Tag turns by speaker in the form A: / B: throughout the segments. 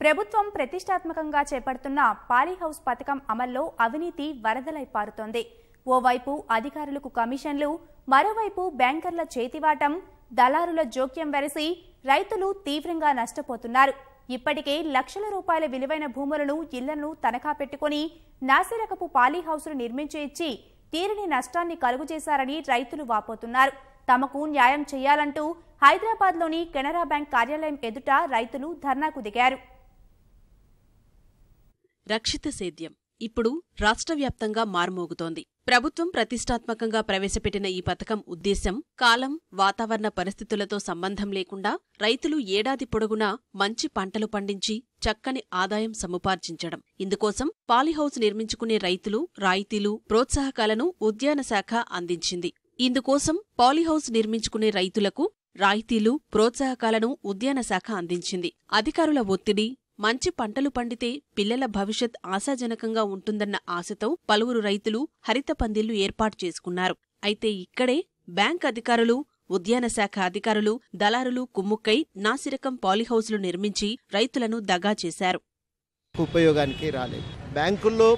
A: ప్రభుత్వం ప్రతిష్టాత్మకంగా చేపడుతున్న పాలీహౌస్ పథకం అమల్లో అవినీతి వరదలై పారుతోంది. ఓవైపు అధికారులకు కమిషన్లు మరోవైపు బ్యాంకర్ల చేతివాటం దళారుల జోక్యం వెరసి రైతులు తీవ్రంగా నష్టపోతున్నారు. ఇప్పటికే లక్షల రూపాయల విలువైన భూములను ఇళ్ళను తనఖా పెట్టుకుని నాసిరకపు పాలీహౌసులు నిర్మించి ఇచ్చి తీరని నష్టాన్ని కలుగుచేశారని రైతులు వాపోతున్నారు. తమకు న్యాయం చేయాలంటూ హైదరాబాద్లోని కెనరా బ్యాంక్ కార్యాలయం ఎదుట రైతులు ధర్నాకు దిగారు.
B: రక్షిత సేద్యం. ఇప్పుడు రాష్ట్ర వ్యాప్తంగా మారుమోగుతోంది. ప్రభుత్వం ప్రతిష్టాత్మకంగా ప్రవేశపెట్టిన ఈ పథకం ఉద్దేశ్యం కాలం వాతావరణ పరిస్థితులతో సంబంధం లేకుండా రైతులు ఏడాది పొడగునా మంచి పంటలు పండించి చక్కని ఆదాయం సముపార్జించడం. ఇందుకోసం పాలీహౌస్ నిర్మించుకునే రైతులు రాయితీలు ప్రోత్సాహకాలను ఉద్యాన శాఖ అందించింది. ఇందుకోసం పాలీహౌస్ నిర్మించుకునే రైతులకు రాయితీలు ప్రోత్సాహకాలను ఉద్యాన శాఖ అందించింది. అధికారుల ఒత్తిడి మంచి పంటలు పండితే పిల్లల భవిష్యత్ ఆశాజనకంగా ఉంటుందన్న ఆశతో పలువురు రైతులు హరిత పందిళ్ళు ఏర్పాటు చేసుకున్నారు. అయితే ఇక్కడే బ్యాంక్ అధికారులు ఉద్యాన శాఖ అధికారులు దళారులు కుమ్ముక్కై నాసిరకం పాలీహౌస్లు నిర్మించి రైతులను దగా చేశారు.
C: ఉపయోగానికి రాలేదు. బ్యాంకుల్లో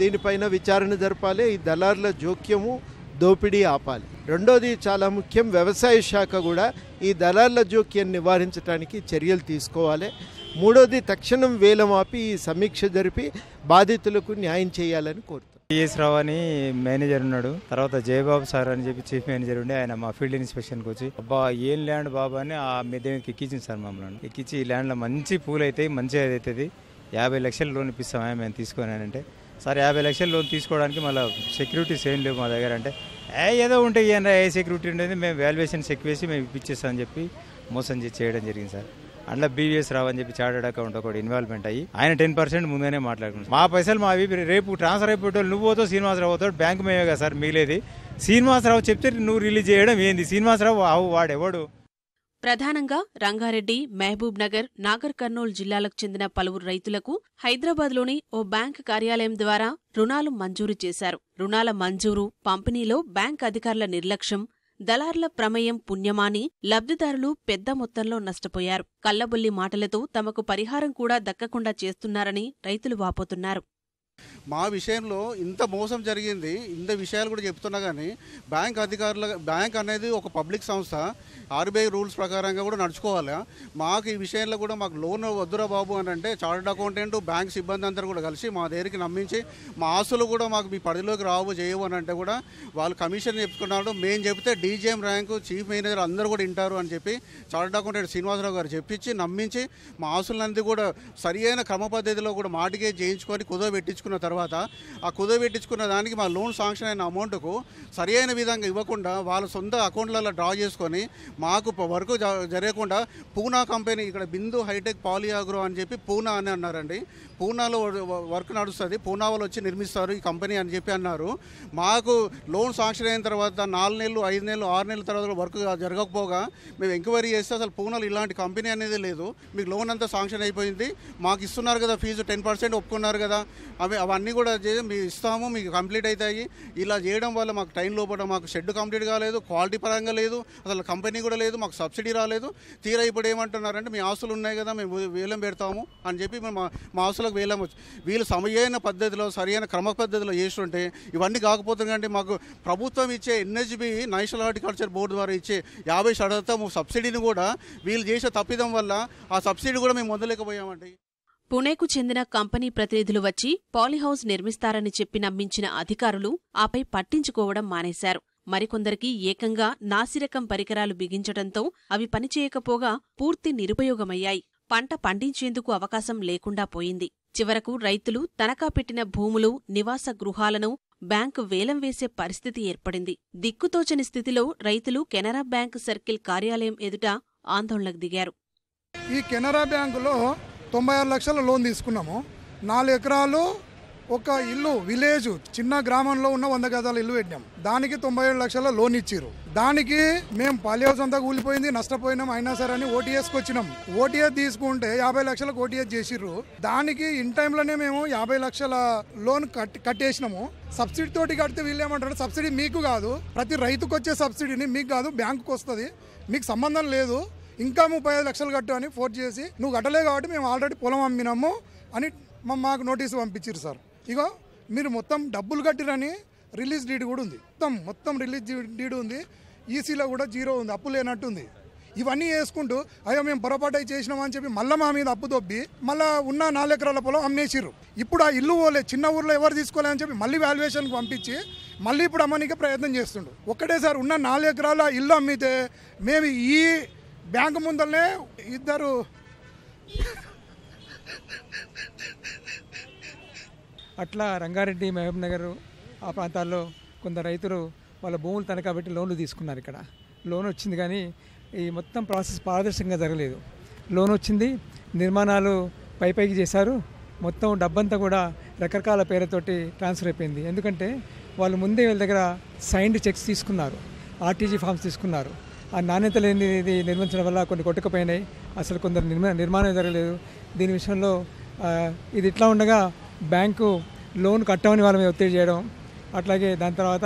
C: దీనిపైన విచారణ జరపాలి ఈ దళారుల జోక్యము దోపిడీ ఆపాలి. రెండోది చాలా ముఖ్యం వ్యవసాయ శాఖ కూడా ఈ దళారుల జోక్యం నివారించడానికి చర్యలు తీసుకోవాలి. మూడోది తక్షణం వేలం ఆపి ఈ సమీక్ష జరిపి బాధితులకు న్యాయం చేయాలని కోరుతాం
D: టిఎస్ రావు అని మేనేజర్ ఉన్నాడు. తర్వాత జయబాబు సార్ అని చెప్పి చీఫ్ మేనేజర్ ఉండే. ఆయన మా ఫీల్డ్ ఇన్స్పెక్షన్కి వచ్చి అబ్బా ఏం ల్యాండ్ బాబా? అని ఆ మిద్దెకి ఎక్కించింది సార్ మమ్మల్ని. ఎక్కించి ఈ ల్యాండ్లో మంచి పూలు అవుతాయి మంచిగా అవుతుంది. యాభై లక్షలు లోన్ ఇప్పిస్తామా మేము తీసుకొని సార్ యాభై లక్షలు లోన్ తీసుకోవడానికి మళ్ళీ సెక్యూరిటీస్ ఏం లేవు మా దగ్గర అంటే ఏ ఏదో ఉంటే ఏ సెక్యూరిటీ ఉండేది మేము వాల్యుయేషన్ ఎక్కువ వేసి మేము ఇప్పించేస్తామని చెప్పి మోసం చేసి చేయడం జరిగింది సార్. అందులో బీవీఎస్ రావు అని చెప్పి చార్టెడ్ అకౌంట్ ఒకటి ఇన్వాల్వ్మెంట్ అయ్యి ఆయన టెన్ పర్సెంట్ ముందుగానే మాట్లాడుకున్నాం మా పైసలు మావి రేపు ట్రాన్స్ఫర్ అయిపోయేటోళ్ళు నువ్వు పోతావు శ్రీనివాసరావు పోతాడు బ్యాంకు మేమే కదా సార్ మిగిలేది. శ్రీనివాసరావు చెప్తే నువ్వు రిలీజ్ చేయడం ఏంది? శ్రీనివాసరావు ఆవు వాడెవడు?
B: ప్రధానంగా రంగారెడ్డి మహబూబ్ నగర్ నాగర్ కర్నూలు జిల్లాలకు చెందిన పలువురు రైతులకు హైదరాబాద్లోని ఓ బ్యాంక్ కార్యాలయం ద్వారా రుణాలు మంజూరు చేశారు. రుణాల మంజూరు పంపిణీలో బ్యాంక్ అధికారుల నిర్లక్ష్యం దళార్ల ప్రమేయం పుణ్యమాని లబ్ధిదారులు పెద్ద మొత్తంలో నష్టపోయారు. కల్లబొల్లి మాటలతో తమకు పరిహారం కూడా దక్కకుండా చేస్తున్నారని రైతులు వాపోతున్నారు.
E: మా విషయంలో ఇంత మోసం జరిగింది ఇంత విషయాలు కూడా చెప్తున్నా కానీ బ్యాంక్ అధికారుల బ్యాంక్ అనేది ఒక పబ్లిక్ సంస్థ. ఆర్బీఐ రూల్స్ ప్రకారంగా కూడా నడుచుకోవాలి? మాకు ఈ విషయంలో కూడా మాకు లోన్ వద్దురా బాబు అని అంటే చార్టెడ్ అకౌంటెంట్ బ్యాంక్ సిబ్బంది అందరూ కూడా కలిసి మా దగ్గరికి నమ్మించి మా ఆస్తులు కూడా మాకు మీ పరిధిలోకి రావు చేయవు అని అంటే కూడా వాళ్ళు కమిషన్ చెప్పుకున్నారు మేము చెప్తే డీజీఎం ర్యాంకు చీఫ్ మేనేజర్ అందరూ కూడా వింటారు అని చెప్పి చార్టెడ్ అకౌంటెంట్ శ్రీనివాసరావు గారు చెప్పించి నమ్మించి మా ఆస్తులన్నీ కూడా సరి అయిన క్రమ పద్ధతిలో కూడా మాటికే చేయించుకొని కుదో పెట్టించుకున్న తర్వాత ఆ కుదువ పెట్టించుకున్న దానికి మా లోన్ శాంక్షన్ అయిన అమౌంట్కు సరి అయిన విధంగా ఇవ్వకుండా వాళ్ళ సొంత అకౌంట్లలో డ్రా చేసుకొని మాకు వర్క్ జ- జరగకుండా పూనా కంపెనీ ఇక్కడ బిందు హైటెక్ పాలియాగ్రో అని చెప్పి పూనా అని అన్నారండి. పూనాలో వర్క్ నడుస్తుంది. పూనా వాళ్ళు వచ్చి నిర్మిస్తారు ఈ కంపెనీ అని చెప్పి అన్నారు. మాకు లోన్ శాంక్షన్ అయిన తర్వాత నాలుగు నెలలు ఐదు నెలలు ఆరు నెలల తర్వాత వర్క్ జరగకపోగా మేము ఎంక్వైరీ చేస్తే అసలు పూనాలో ఇలాంటి కంపెనీ అనేది లేదు. మీకు లోన్ అంతా శాంక్షన్ అయిపోయింది. మాకు ఇస్తున్నారు కదా ఫీజు టెన్ పర్సెంట్ ఒప్పుకున్నారు కదా. అవి అవన్నీ కూడా చేసి మీ ఇస్తాము మీకు కంప్లీట్ అవుతాయి. ఇలా చేయడం వల్ల మాకు టైం లోపల మాకు షెడ్ కంప్లీట్ కాలేదు క్వాలిటీ పరంగా లేదు అసలు కంపెనీ కూడా లేదు మాకు సబ్సిడీ రాలేదు. తీరా ఇప్పుడు ఏమంటున్నారంటే మీ ఆస్తులు ఉన్నాయి కదా మేము వేలం పెడతాము అని చెప్పి మేము మా- మా ఆస్తులకు వేలం వచ్చి వీళ్ళు సమయైన పద్ధతిలో సరైన క్రమ పద్ధతిలో చేస్తుంటే ఇవన్నీ కాకపోతుందంటే మాకు ప్రభుత్వం ఇచ్చే ఎన్హెచ్బి నేషనల్ హార్టికల్చర్ బోర్డు ద్వారా ఇచ్చే యాభై శాతం సబ్సిడీని కూడా వీళ్ళు చేసే తప్పిదం వల్ల ఆ సబ్సిడీ కూడా మేము పొందలేకపోయామండి.
B: పుణేకు చెందిన కంపెనీ ప్రతినిధులు వచ్చి పాలీహౌస్ నిర్మిస్తారని చెప్పి నమ్మించిన అధికారులు ఆపై పట్టించుకోవడం మానేశారు. మరికొందరికి ఏకంగా నాసిరకం పరికరాలు బిగించడంతో అవి పనిచేయకపోగా పూర్తి నిరుపయోగమయ్యాయి. పంట పండించేందుకు అవకాశం లేకుండా పోయింది. చివరకు రైతులు తనఖా పెట్టిన భూములు నివాస గృహాలను బ్యాంకు వేలం వేసే పరిస్థితి ఏర్పడింది. దిక్కుతోచని స్థితిలో రైతులు కెనరా బ్యాంక్ సర్కిల్ కార్యాలయం ఎదుట ఆందోళనకు దిగారు.
F: ఈ కెనరా బ్యాంకులో తొంభై ఆరు లక్షల లోన్ తీసుకున్నాము. నాలుగు ఎకరాలు ఒక ఇల్లు విలేజ్ చిన్న గ్రామంలో ఉన్న వంద గజాల ఇల్లు పెట్టినాం. దానికి తొంభై ఏడు లక్షల లోన్ ఇచ్చారు దానికి మేము పాలిహౌస్ అంతా కూలిపోయింది నష్టపోయినాం. అయినా సరే అని ఓటీఎస్కి వచ్చినాం. ఓటీఎస్ తీసుకుంటే యాభై లక్షలకు ఓటీఎస్ చేసిర్రు. దానికి ఇన్ టైంలోనే మేము యాభై లక్షల లోన్ కట్ కట్టేసినాము. సబ్సిడీ తోటి కడితే వీళ్ళు ఏమంటారు? సబ్సిడీ మీకు కాదు. ప్రతి రైతుకు వచ్చే సబ్సిడీని మీకు కాదు బ్యాంకుకు వస్తుంది మీకు సంబంధం లేదు. ఇంకా ముప్పై ఐదు లక్షలు కట్టు అని ఫోర్స్ చేసి నువ్వు కట్టలే కాబట్టి మేము ఆల్రెడీ పొలం అమ్మినాము అని మా- మాకు నోటీసు పంపించారు సార్. ఇగో మీరు మొత్తం డబ్బులు కట్టిరని రిలీజ్ డీడ్ కూడా ఉంది. మొత్తం మొత్తం రిలీజ్ డీడ్ ఉంది. ఈసీలో కూడా జీరో ఉంది అప్పు లేనట్టుంది. ఇవన్నీ వేసుకుంటూ అయ్యో మేము పొరపాటు చేసినాం అని చెప్పి మళ్ళీ మా మీద అప్పు దొబ్బి మళ్ళీ ఉన్న నాలుగు ఎకరాల పొలం అమ్మేసిర్రు. ఇప్పుడు ఆ ఇల్లు పోలే చిన్న ఊర్లో ఎవరు తీసుకోలే అని చెప్పి మళ్ళీ వాల్యుయేషన్కి పంపించి మళ్ళీ ఇప్పుడు అమ్మనికి ప్రయత్నం చేస్తుండు. ఒక్కటేసారి ఉన్న నాలుగు ఎకరాల ఇల్లు అమ్మితే మేము ఈ బ్యాంకు ముందరనే ఇద్దరు
G: అట్లా రంగారెడ్డి మహబూబ్ నగర్ ఆ ప్రాంతాల్లో కొందరు రైతులు వాళ్ళ భూములు తనఖా పెట్టి లోన్లు తీసుకున్నారు ఇక్కడ. లోన్ వచ్చింది కానీ ఈ మొత్తం ప్రాసెస్ పారదర్శకంగా జరగలేదు. లోన్ వచ్చింది నిర్మాణాలు పై పైకి చేశారు మొత్తం డబ్బంతా కూడా రకరకాల పేరుతోటి ట్రాన్స్ఫర్ అయిపోయింది. ఎందుకంటే వాళ్ళు ముందే వీళ్ళ దగ్గర సైన్డ్ చెక్స్ తీసుకున్నారు ఆర్టీజీ ఫామ్స్ తీసుకున్నారు. ఆ నాణ్యత లేనిది నిర్మించడం వల్ల కొన్ని కొట్టుకుపోయినాయి. అసలు కొందరు నిర్మా నిర్మాణం జరగలేదు. దీని విషయంలో ఇది ఇట్లా ఉండగా బ్యాంకు లోన్ కట్టమని వాళ్ళ మీద ఒత్తిడి చేయడం అట్లాగే దాని తర్వాత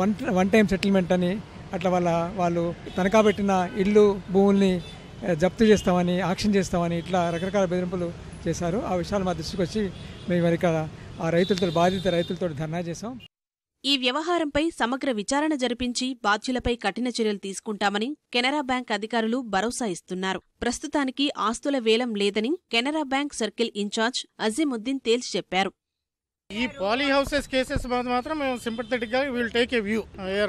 G: వన్ వన్ టైం సెటిల్మెంట్ అని అట్లా వాళ్ళ వాళ్ళు తనఖా పెట్టిన ఇల్లు భూముల్ని జప్తు చేస్తామని ఆక్షన్ చేస్తామని ఇట్లా రకరకాల బెదిరింపులు చేశారు. ఆ విషయాలు మా దృష్టికి వచ్చి మేము మరి ఇక్కడ ఆ రైతులతో బాధిత రైతులతో ధర్నా చేసాం
B: ఈ వ్యవహారంపై సమగ్ర విచారణ జరిపించి బాధ్యులపై కఠిన చర్యలు తీసుకుంటామని కెనరా బ్యాంక్ అధికారులు భరోసా ఇస్తున్నారు. ప్రస్తుతానికి ఆస్తుల వేలం లేదని Canara bank circle incharge Azimuddin తేల్చి చెప్పారు.
H: ఈ పాలీ హౌసెస్ కేసెస్ మాత్రం మేము సింపథెటిక్గా will take a view.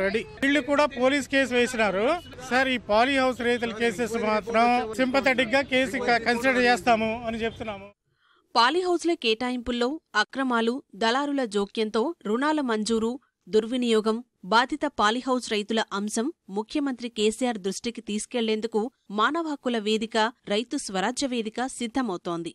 H: Ready వీళ్ళు కూడా పోలీస్ కేసు వేసినారు. సార్ ఈ పాలీ హౌస్ రైతుల కేసెస్ మాత్రం సింపథెటిక్గా కేసు కన్సిడర్ చేస్తాము అని చెప్తున్నాము.
B: పాలీహౌజ్ల కేటాయింపుల్లో అక్రమాలు దళారుల జోక్యంతో రుణాల మంజూరు దుర్వినియోగం బాధిత పాలీహౌస్ రైతుల అంశం ముఖ్యమంత్రి కేసీఆర్ దృష్టికి తీసుకెళ్ళేందుకు మానవ హక్కుల వేదిక రైతు స్వరాజ్య వేదిక సిద్ధమవుతోంది.